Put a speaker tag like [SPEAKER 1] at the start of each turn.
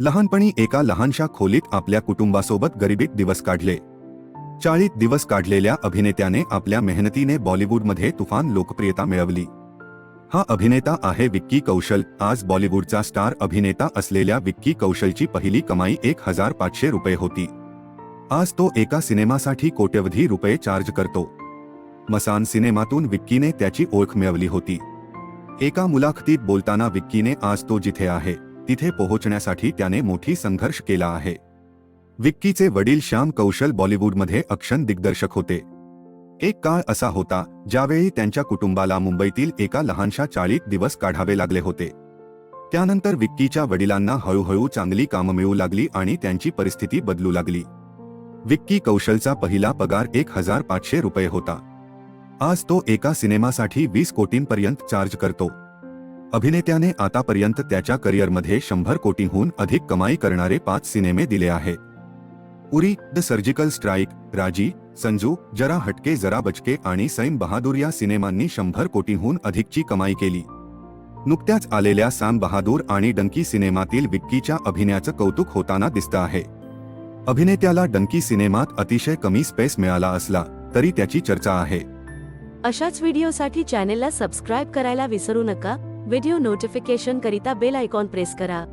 [SPEAKER 1] लहानपणी एका लहानशा खोलीत आपल्या कुटुंबासोबत गरिबीत दिवस काढले. चाळीत दिवस काढलेल्या अभिनेत्याने आपल्या मेहनतीने बॉलिवूडमध्ये तुफान लोकप्रियता मिळवली. हा अभिनेता आहे विक्की कौशल. आज बॉलिवूडचा स्टार अभिनेता असलेल्या विक्की कौशलची पहिली कमाई एक हजार पाचशे रुपये होती. आज तो एका सिनेमासाठी कोट्यवधी रुपये चार्ज करतो. मसान सिनेमातून विक्कीने त्याची ओळख मिळवली होती. एका मुलाखतीत बोलताना विक्कीने आज तो जिथे आहे. तिथे पोहोचण्यासाठी त्याने मोठी संघर्ष केला आहे. विक्कीचे वडील श्याम कौशल बॉलिवूडमध्ये अक्षण दिग्दर्शक होते. एक काळ असा होता ज्यावेळी त्यांच्या कुटुंबाला मुंबईतील एका लहानशा चाळीत दिवस काढावे लागले होते. त्यानंतर विक्कीच्या वडिलांना हळूहळू चांगली कामं मिळू लागली आणि त्यांची परिस्थिती बदलू लागली. विक्की कौशलचा पहिला पगार एक हजार पाचशे रुपये होता. आज तो एका सिनेमासाठी वीस कोटींपर्यंत चार्ज करतो. अभिनेत्याने आतापर्यंत त्याच्या करिअरमध्ये शंभर कोटींहून अधिक कमाई करणारे पाच सिनेमे दिले आहेत. उरी द सर्जिकल स्ट्राईक राजी संजू जरा हटके जरा बचके आणि सैम बहादूर या सिनेमांनी शंभर कोटींहून अधिकची कमाई केली. नुकत्याच आलेल्या सॅम बहादूर आणि डंकी सिनेमातील विक्कीच्या अभिनयाचं कौतुक होताना दिसतं आहे. अभिनेत्याला डंकी सिनेमात अतिशय कमी स्पेस मिळाला असला तरी त्याची चर्चा आहे.
[SPEAKER 2] अशाच व्हिडिओसाठी चॅनेलला सबस्क्राईब करायला विसरू नका. व्हिडिओ नोटिफिकेशन करिता बेल आयकॉन प्रेस करा.